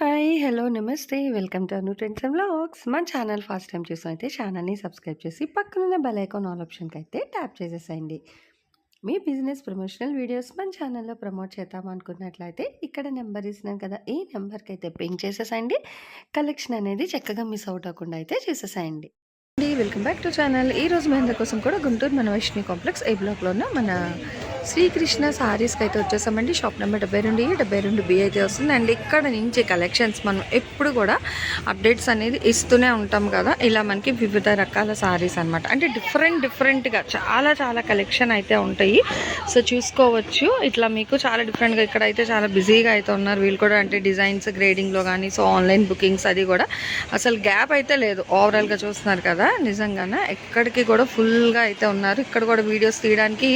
Hi hello నమస్తే. Welcome to Anu trends and vlogs మన channel first time చూసామైతే ఛానల్ని సబ్స్క్రైబ్ చేసి పక్కనున్న బెల్ ఐకాన్ ఆల్ ఆప్షన్కి అయితే ట్యాప్ చేసేసేయండి. మీ బిజినెస్ ప్రమోషనల్ వీడియోస్ మన ఛానల్లో ప్రమోట్ చేద్దాం అనుకున్నట్లయితే ఇక్కడ నెంబర్ ఇస్తున్నాను కదా ఈ నెంబర్కి అయితే పింక్ చేసేసేయండి. కలెక్షన్ అనేది చక్కగా మిస్ అవుట్ అవ్వకుండా అయితే చేసేసేయండి. వెల్కమ్ బ్యాక్ టు ఛానల్ ఈ రోజు మహిళ కోసం కూడా గుంటూరు మన వైష్ణవి కాంప్లెక్స్ ఏ బ్లాక్లో ఉన్న మన శ్రీకృష్ణ శారీస్కి అయితే వచ్చేసామండి. షాప్ నెంబర్ డెబ్బై రెండు డెబ్బై రెండు బి అయితే వస్తుంది అండ్ ఇక్కడ నుంచి కలెక్షన్స్ మనం ఎప్పుడు కూడా అప్డేట్స్ అనేది ఇస్తూనే ఉంటాం కదా. ఇలా మనకి వివిధ రకాల సారీస్ అన్నమాట. అంటే డిఫరెంట్ డిఫరెంట్గా చాలా చాలా కలెక్షన్ అయితే ఉంటాయి. సో చూసుకోవచ్చు. ఇట్లా మీకు చాలా డిఫరెంట్గా ఇక్కడ అయితే చాలా బిజీగా అయితే ఉన్నారు. వీళ్ళు కూడా అంటే డిజైన్స్ గ్రేడింగ్లో కానీ సో ఆన్లైన్ బుకింగ్స్ అది కూడా అసలు గ్యాప్ అయితే లేదు. ఓవరాల్గా చూస్తున్నారు కదా. నిజంగానే? ఎక్కడికి కూడా ఫుల్గా అయితే ఉన్నారు. ఇక్కడ కూడా వీడియోస్ తీయడానికి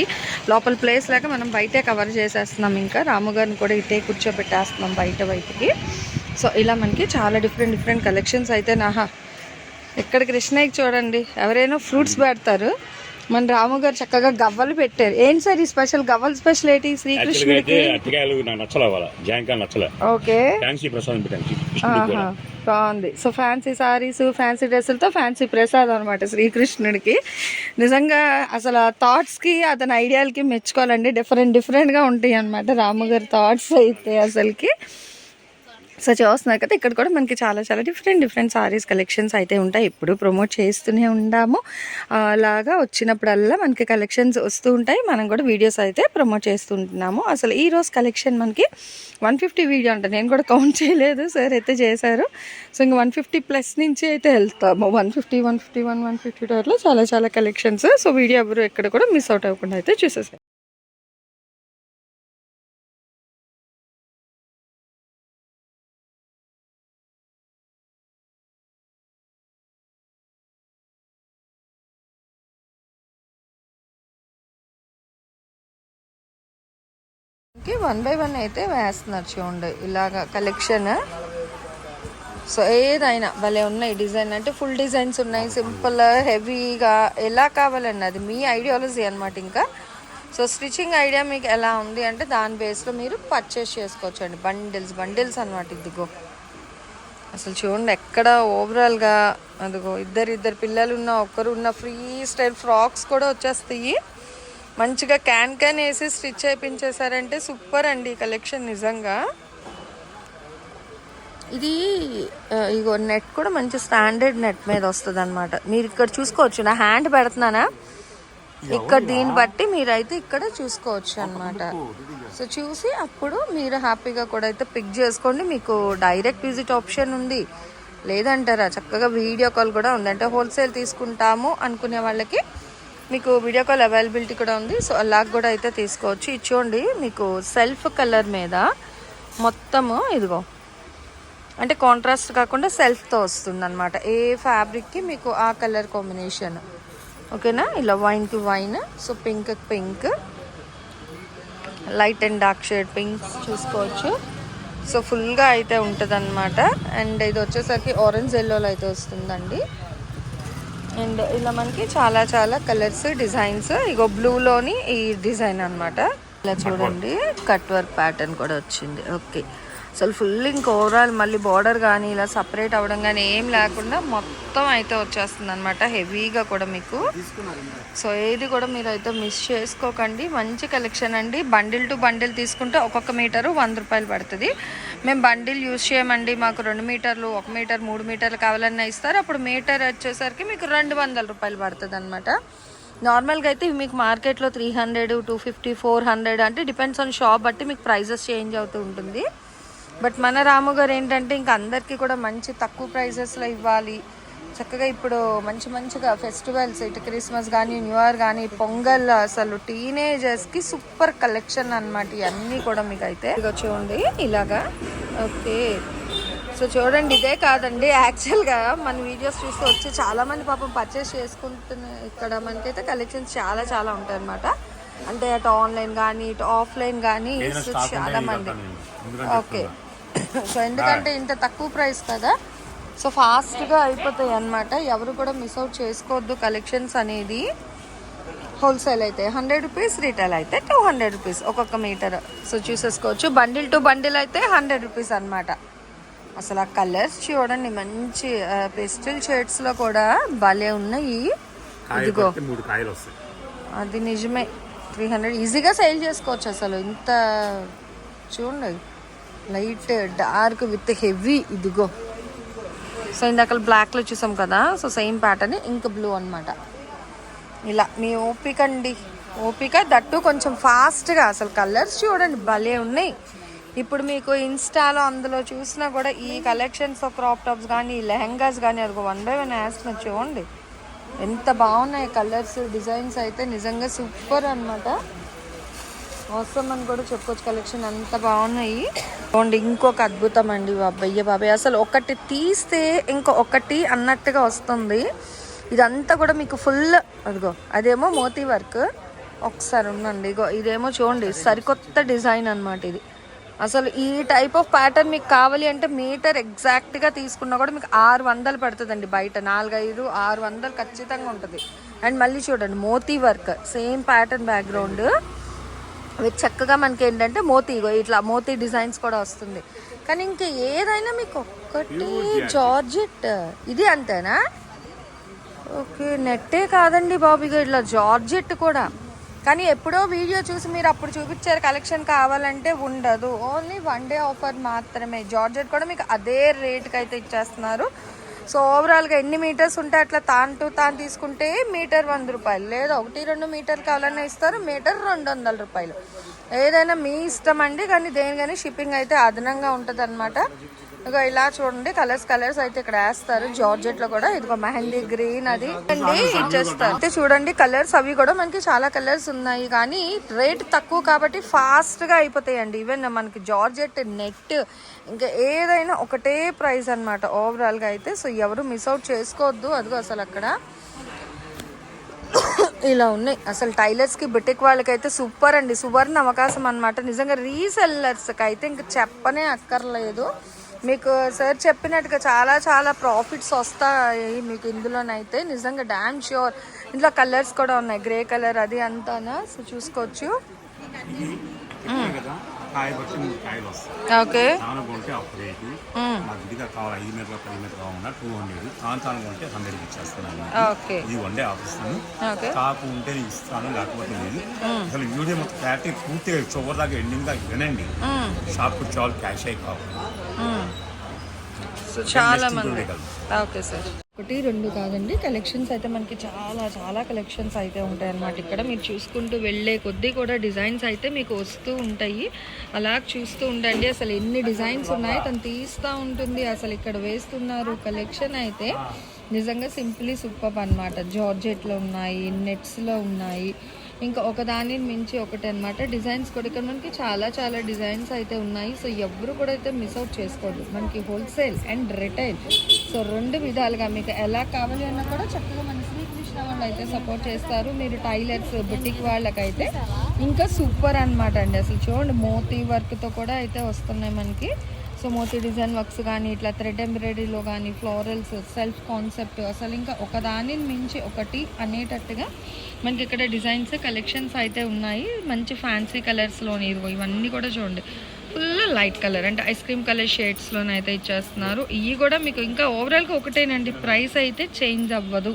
లోపల ప్లేస్ లాగా మనం బయటే కవర్ చేసేస్తున్నాం ఇంకా. రాముగారిని కూడా ఇటే కూర్చోబెట్టేస్తున్నాం బయట బయటికి. సో ఇలా మనకి చాలా డిఫరెంట్ డిఫరెంట్ కలెక్షన్స్ అయితే నాహా ఇక్కడ కృష్ణయ్యకి చూడండి. ఎవరైనా ఫ్రూట్స్ పెడతారు. మన రాము గారు చక్కగా గవ్వలు పెట్టారు. ఏంటి సార్ ఈ స్పెషల్? గవ్వలు స్పెషల్ ఏంటి? శ్రీకృష్ణుడికి? నాకు నచ్చలే వాళ్ళ జాంకాయలు నచ్చలే. ఓకే. ఫ్యాన్సీ ప్రసాదం పెట్టాను బాగుంది. సో ఫ్యాన్సీ సారీస్ ఫ్యాన్సీ డ్రెస్సులతో ఫ్యాన్సీ ప్రసాదం అనమాట శ్రీకృష్ణుడికి. నిజంగా అసలు ఆ థాట్స్కి అతని ఐడియాలకి మెచ్చుకోవాలండి. డిఫరెంట్ డిఫరెంట్గా ఉంటాయి అనమాట రాముగారి థాట్స్ అయితే అసలుకి. సో చూస్తున్నారు కదా ఇక్కడ కూడా మనకి చాలా చాలా డిఫరెంట్ డిఫరెంట్ సారీస్ కలెక్షన్స్ అయితే ఉంటాయి. ఎప్పుడు ప్రమోట్ చేస్తూనే ఉండాము. అలాగా వచ్చినప్పుడల్లా మనకి కలెక్షన్స్ వస్తూ ఉంటాయి. మనం కూడా వీడియోస్ అయితే ప్రమోట్ చేస్తుంటున్నాము అసలు ఈ రోజు కలెక్షన్ మనకి వన్ ఫిఫ్టీ వీడియో అంట. నేను కూడా కౌంట్ చేయలేదు సార్ అయితే చేశారు. సో ఇంకా వన్ ఫిఫ్టీ ప్లస్ నుంచి అయితే వెళ్తాము. One fifty one fifty one one fifty two అట్లా చాలా చాలా కలెక్షన్స్ సో వీడియో ఎవరు ఎక్కడ కూడా మిస్ అవుట్ అవ్వకుండా అయితే చూసేసారు వన్ బై వన్ అయితే వేస్తున్నారు చూడండి. ఇలాగా కలెక్షన్ సో ఏదైనా భలే ఉన్నాయి డిజైన్. అంటే ఫుల్ డిజైన్స్ ఉన్నాయి సింపుల్ హెవీగా ఎలా కావాలండి అది మీ ఐడియాలజీ అనమాట ఇంకా. సో స్టిచ్చింగ్ ఐడియా మీకు ఎలా ఉంది అంటే దాని బేస్లో మీరు పర్చేస్ చేసుకోవచ్చు అండి బండిల్స్ బండిల్స్ అనమాట ఇదిగో. అసలు చూడండి ఎక్కడ ఓవరాల్గా అదిగో ఇద్దరు ఇద్దరు పిల్లలు ఉన్న ఒక్కరు ఉన్న ఫ్రీ స్టైల్ ఫ్రాక్స్ కూడా వచ్చేస్తాయి. మంచిగా క్యాన్ క్యాన్ వేసి స్టిచ్ చేయించేసారంటే సూపర్ అండి ఈ కలెక్షన్ నిజంగా. ఇది ఇగో నెట్ కూడా మంచి స్టాండర్డ్ నెట్ మీద వస్తుంది అనమాట మీరు ఇక్కడ చూసుకోవచ్చు. నా హ్యాండ్ పెడుతున్నానా? ఇక్కడ దీన్ని బట్టి మీరైతే ఇక్కడ చూసుకోవచ్చు అనమాట సో చూసి అప్పుడు మీరు హ్యాపీగా కూడా అయితే పిక్ చేసుకోండి. మీకు డైరెక్ట్ విజిట్ ఆప్షన్ ఉంది. లేదంటారా? చక్కగా వీడియో కాల్ కూడా ఉంది అంటే హోల్సేల్ తీసుకుంటాము అనుకునే వాళ్ళకి మీకు వీడియో కాల్ అవైలబిలిటీ కూడా ఉంది. సో అలాగ కూడా అయితే తీసుకోవచ్చు. ఇది చూడండి మీకు సెల్ఫ్ కలర్ మీద మొత్తము ఇదిగో. అంటే కాంట్రాస్ట్ కాకుండా సెల్ఫ్తో వస్తుంది అనమాట ఏ ఫ్యాబ్రిక్కి మీకు ఆ కలర్ కాంబినేషన్ ఓకేనా? ఇలా వైన్కి wine so pink pink light and dark shade pink చూసుకోవచ్చు. సో ఫుల్గా అయితే ఉంటుంది అనమాట అండ్ ఇది వచ్చేసరికి ఆరెంజ్ ఎల్లోలో అయితే వస్తుందండి. అండ్ ఇలా మనకి చాలా చాలా కలర్స్ డిజైన్స్. ఇగో బ్లూలోని ఈ డిజైన్ అన్నమాట. ఇలా చూడండి. కట్ వర్క్ ప్యాటర్న్ కూడా వచ్చింది. ఓకే. అసలు ఫుల్ ఇంక ఓవరాల్ మళ్ళీ బార్డర్ కానీ ఇలా సపరేట్ అవ్వడం కానీ ఏం లేకుండా మొత్తం అయితే వచ్చేస్తుంది అనమాట హెవీగా కూడా మీకు. సో ఏది కూడా మీరు అయితే మిస్ చేసుకోకండి. మంచి కలెక్షన్ అండి. బండిల్ టు బండిల్ తీసుకుంటే ఒక్కొక్క మీటరు వంద రూపాయలు పడుతుంది. మేము బండిల్ యూజ్ చేయమండి. మాకు రెండు మీటర్లు ఒక మీటర్ మూడు మీటర్లు కావాలన్నా ఇస్తారు. అప్పుడు మీటర్ వచ్చేసరికి మీకు రెండు వందల రూపాయలు పడుతుంది అనమాట నార్మల్గా అయితే మీకు మార్కెట్లో three hundred two fifty four hundred అంటే డిపెండ్స్ ఆన్ షాప్ బట్టి మీకు ప్రైజెస్ చేంజ్ అవుతూ ఉంటుంది. బట్ మన రాము గారు ఏంటంటే ఇంకా అందరికీ కూడా మంచి తక్కువ ప్రైజెస్లో ఇవ్వాలి. చక్కగా ఇప్పుడు మంచి మంచిగా ఫెస్టివల్స్ ఇటు క్రిస్మస్ కానీ న్యూ ఇయర్ కానీ పొంగల్ అసలు టీనేజర్స్కి సూపర్ కలెక్షన్ అన్నమాట ఇవన్నీ కూడా మీకు అయితే చూడండి ఇలాగా. ఓకే. సో చూడండి ఇదే కాదండి యాక్చువల్గా మన వీడియోస్ చూస్తూ వచ్చి చాలా మంది పాపం పర్చేస్ చేసుకుంటున్న ఇక్కడ మనకైతే కలెక్షన్స్ చాలా చాలా ఉంటాయి అనమాట అంటే అటు ఆన్లైన్ కానీ ఇటు ఆఫ్లైన్ కానీ సో చాలా మంది. ఓకే. సో ఎందుకంటే ఇంత తక్కువ ప్రైస్ కదా. సో ఫాస్ట్గా అయిపోతాయి అన్నమాట. ఎవరు కూడా మిస్ అవుట్ చేసుకోవద్దు కలెక్షన్స్ అనేది. హోల్సేల్ అయితే హండ్రెడ్ రూపీస్ రీటైల్ అయితే టూ హండ్రెడ్ రూపీస్. ఒక్కొక్క మీటర్. సో చూసేసుకోవచ్చు. బండిల్ టు బండిల్ అయితే హండ్రెడ్ రూపీస్ అనమాట అసలు ఆ కలర్స్ చూడండి మంచి పెస్టల్ షేడ్స్లో కూడా భలే ఉన్నాయి. ఇదిగో. అది నిజమే. Three hundred. ఈజీగా సేల్ చేసుకోవచ్చు అసలు. ఇంత చూడండి. లైట్ డార్క్ విత్ హెవీ ఇదిగో. సో ఇందాక బ్లాక్లో చూసాం కదా సో సేమ్ ప్యాటర్న్ ఇంక బ్లూ అనమాట ఇలా మీ ఓపిక అండి. ఓపిక దట్టు కొంచెం ఫాస్ట్గా అసలు కలర్స్ చూడండి భలే ఉన్నాయి. ఇప్పుడు మీకు ఇన్స్టాలో అందులో చూసినా కూడా ఈ కలెక్షన్స్ క్రాప్ టాప్స్ కానీ లెహంగాస్ కానీ అది వన్ బై వన్ వేస్తున్నారు చూడండి. ఎంత బాగున్నాయి కలర్స్ డిజైన్స్ అయితే నిజంగా సూపర్ అన్నమాట. అవసరం అని కూడా చెప్పుకోవచ్చు. కలెక్షన్ అంత బాగున్నాయి. చూడండి ఇంకొక అద్భుతం అండి బాబయ్య బాబాయ్ అసలు ఒకటి తీస్తే ఇంకో ఒకటి అన్నట్టుగా వస్తుంది. ఇదంతా కూడా మీకు ఫుల్ అదిగో అదేమో మోతీ వర్క్. ఒకసారి ఉండండి ఇగో ఇదేమో చూడండి సరికొత్త డిజైన్ అన్నమాట ఇది. అసలు ఈ టైప్ ఆఫ్ ప్యాటర్న్ మీకు కావాలి అంటే మీటర్ ఎగ్జాక్ట్గా తీసుకున్నా కూడా మీకు ఆరు వందలు పడుతుందండి బయట. నాలుగైదు ఆరు వందలు ఖచ్చితంగా ఉంటుంది. అండ్ మళ్ళీ చూడండి మోతీ వర్క్ సేమ్ ప్యాటర్న్ బ్యాక్గ్రౌండ్ అవి చక్కగా మనకి ఏంటంటే మోతీ ఇట్లా మోతీ డిజైన్స్ కూడా వస్తుంది. కానీ ఇంకా ఏదైనా మీకు ఒక్కటి జార్జెట్ ఇది అంతేనా? ఓకే నెట్టే కాదండి బాబు ఇగో ఇట్లా జార్జెట్ కూడా. కానీ ఎప్పుడో వీడియో చూసి మీరు అప్పుడు చూపించారు కలెక్షన్ కావాలంటే ఉండదు. ఓన్లీ వన్ డే ఆఫర్ మాత్రమే. జార్జెట్ కూడా మీకు అదే రేట్కి అయితే ఇచ్చేస్తున్నారు. సో ఓవరాల్గా ఎన్ని మీటర్స్ ఉంటే అట్లా తాను టు తాను తీసుకుంటే మీటర్ వంద రూపాయలు. లేదా ఒకటి రెండు మీటర్ కావాలన్నా ఇస్తారు మీటర్ రెండు వందల రూపాయలు. ఏదైనా మీ ఇష్టం అండి కానీ దేని కానీ షిప్పింగ్ అయితే అదనంగా ఉంటుంది అనమాట ఇక ఇలా చూడండి కలర్స్ కలర్స్ అయితే ఇక్కడ వేస్తారు. జార్జెట్లో కూడా ఇదిగో మెహందీ గ్రీన్ అది. అండి ఇచ్చేస్తారు అయితే చూడండి కలర్స్ అవి కూడా మనకి చాలా కలర్స్ ఉన్నాయి కానీ రేట్ తక్కువ కాబట్టి ఫాస్ట్గా అయిపోతాయండి. ఈవెన్ మనకి జార్జెట్ నెట్ ఇంకా ఏదైనా ఒకటే ప్రైస్ అనమాట ఓవరాల్గా అయితే. సో ఎవరు మిస్ అవుట్ చేసుకోవద్దు. అదిగో అసలు అక్కడ ఇలా ఉన్నాయి. అసలు టైలర్స్కి బుటిక్ వాళ్ళకైతే సూపర్ అండి. సువర్ణ అవకాశం అనమాట నిజంగా రీసెల్లర్స్కి అయితే ఇంకా చెప్పనే అక్కర్లేదు. మీకు సార్ చెప్పినట్టుగా చాలా చాలా ప్రాఫిట్స్ వస్తాయి మీకు ఇందులోనైతే. నిజంగా డ్యామ్ ష్యూర్ ఇంట్లో కలర్స్ కూడా ఉన్నాయి. గ్రే కలర్ అది అంతానా? సో చూసుకోవచ్చు. కాయ పడితే మూడు కాయలు వస్తాయి. ఓకే తాను కొంటే ఒక రేటు నాకు విడిగా కావాలి ఐదు మీటర్ పది మీటర్ కావాలన్నా టూ హండ్రెడ్ తాను తాను కొంటే హండ్రెడ్కి ఇచ్చేస్తున్నాను. ఓకే. ఇది వన్ డే ఆపిస్తాను స్టాక్ ఉంటే నేను ఇస్తాను లేకపోతే లేదు. అసలు వీడియో మొత్తం క్లారిటీ పూర్తిగా చివరి దాకా ఎండింగ్ దాకా వినండి. షాప్ వచ్చే వాళ్ళు క్యాష్ అయి కావాలి చాలా మంది. Okay sir. ఒకటి రెండు కాదండి. కలెక్షన్స్ అయితే మనకి చాలా చాలా కలెక్షన్స్ అయితే ఉంటాయి అన్నమాట ఇక్కడ మీరు చూసుకుంటూ వెళ్ళే కొద్దీ కూడా డిజైన్స్ అయితే మీకు వస్తూ ఉంటాయి. అలా చూస్తూ ఉండండి. అసలు ఎన్ని డిజైన్స్ ఉన్నాయి తను తీస్తూ ఉంటుంది. అసలు ఇక్కడ వేస్తున్నారు కలెక్షన్ అయితే నిజంగా సింప్లీ సూపర్ అనమాట జార్జెట్లో ఉన్నాయి నెట్స్లో ఉన్నాయి. ఇంకా ఒకదాని మించి ఒకటి అనమాట డిజైన్స్ కూడా ఇక్కడ మనకి చాలా చాలా డిజైన్స్ అయితే ఉన్నాయి. సో ఎవరు కూడా అయితే మిస్ అవుట్ చేసుకోవద్దు మనకి హోల్సేల్ అండ్ రిటైల్ సో రెండు విధాలుగా మీకు ఎలా కావాలి అన్నా కూడా చక్కగా మన శ్రీకృష్ణ వాళ్ళు అయితే సపోర్ట్ చేస్తారు. మీరు టైలర్స్ బుటిక్ వాళ్ళకైతే ఇంకా సూపర్ అన్నమాట అండి. అసలు చూడండి మోతీ వర్క్తో కూడా అయితే వస్తున్నాయి మనకి. సో మోతీ డిజైన్ వర్క్స్ కానీ ఇట్లా థ్రెడ్ ఎంబ్రాయిడరీలో కానీ ఫ్లోరల్స్ సెల్ఫ్ కాన్సెప్ట్ అసలు ఇంకా ఒకదాని మించి ఒకటి అనేటట్టుగా మనకి ఇక్కడ డిజైన్స్ కలెక్షన్స్ అయితే ఉన్నాయి. మంచి ఫ్యాన్సీ కలర్స్లోని ఇదిగో ఇవన్నీ కూడా చూడండి. ఫుల్ లైట్ కలర్ అంటే ఐస్ క్రీమ్ కలర్ షేడ్స్లోనే అయితే ఇచ్చేస్తున్నారు. ఇవి కూడా మీకు ఇంకా ఓవరాల్గా ఒకటేనండి. ప్రైస్ అయితే చేంజ్ అవ్వదు.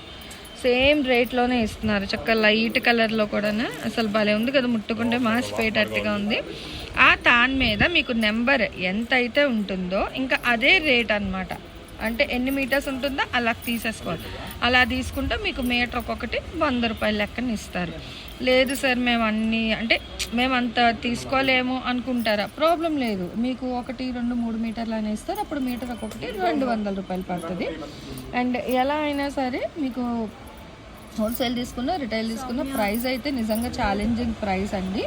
సేమ్ రేట్లోనే ఇస్తున్నారు. చక్కగా లైట్ కలర్లో కూడా అసలు భలే ఉంది కదా ముట్టుకుంటే మాసిపోయేటట్టుగా ఉంది. ఆ తాన్ మీద మీకు నెంబర్ ఎంత అయితే ఉంటుందో ఇంకా అదే రేట్ అన్నమాట. అంటే ఎన్ని మీటర్స్ ఉంటుందో అలా తీసేసుకోవాలి. అలా తీసుకుంటే మీకు మీటర్ ఒక్కొక్కటి వంద రూపాయల లెక్కన ఇస్తారు. లేదు సార్ మేము అన్నీ అంటే మేము అంత తీసుకోలేము అనుకుంటారా? ప్రాబ్లం లేదు. మీకు ఒకటి రెండు మూడు మీటర్లు అని ఇస్తారు. అప్పుడు మీటర్ ఒక్కొక్కటి రెండు వందల రూపాయలు పడుతుంది. అండ్ ఎలా అయినా సరే మీకు హోల్సేల్ తీసుకున్న రిటైల్ తీసుకున్న ప్రైస్ అయితే నిజంగా ఛాలెంజింగ్ ప్రైస్ అండి.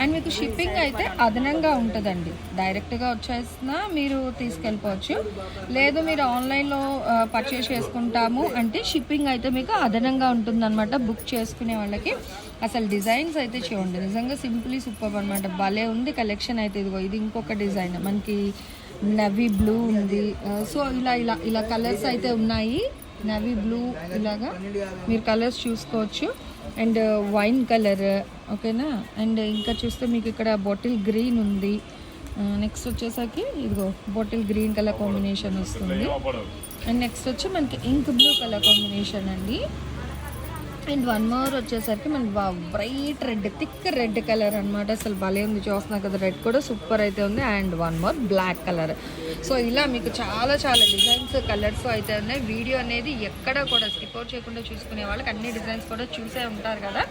అండ్ మీకు షిప్పింగ్ అయితే అదనంగా ఉంటుందండి. డైరెక్ట్గా వచ్చేసినా మీరు తీసుకెళ్ళిపోవచ్చు. లేదు మీరు ఆన్లైన్లో పర్చేస్ చేసుకుంటాము అంటే షిప్పింగ్ అయితే మీకు అదనంగా ఉంటుందన్నమాట బుక్ చేసుకునే వాళ్ళకి. అసలు డిజైన్స్ అయితే చూడండి నిజంగా సింప్లీ సూపర్ అనమాట భలే ఉంది కలెక్షన్ అయితే ఇదిగో ఇది ఇంకొక డిజైన్. మనకి నవీ బ్లూ ఉంది. సో ఇలా ఇలా ఇలా కలర్స్ అయితే ఉన్నాయి. నవీ బ్లూ ఇలాగా. మీరు కలర్స్ చూసుకోవచ్చు. అండ్ వైన్ కలర్ ఓకేనా అండ్ ఇంకా చూస్తే మీకు ఇక్కడ బాటిల్ గ్రీన్ ఉంది. Uh, నెక్స్ట్ వచ్చేసరికి ఇదిగో బాటిల్ గ్రీన్ కలర్ కాంబినేషన్ వస్తుంది. అండ్ నెక్స్ట్ వచ్చి మనకి ఇంక్ బ్లూ కలర్ కాంబినేషన్ అండి. అండ్ వన్ మోర్ వచ్చేసరికి మన bright red thick red colour అన్నమాట. అసలు భలే ఉంది చూస్తున్నా కదా రెడ్ కూడా సూపర్ అయితే ఉంది. And one more black colour. So ఇలా మీకు చాలా చాలా డిజైన్స్ కలర్స్ అయితే ఉన్నాయి. వీడియో అనేది ఎక్కడ కూడా స్కిప్ అవుట్ చేయకుండా చూసుకునే వాళ్ళకి అన్ని డిజైన్స్ కూడా చూసే ఉంటారు కదా.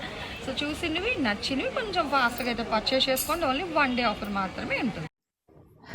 సో చూసినవి నచ్చినవి కొంచెం ఫాస్ట్గా అయితే పర్చేస్ చేసుకోండి. ఓన్లీ వన్ డే ఆఫర్ మాత్రమే ఉంటుంది.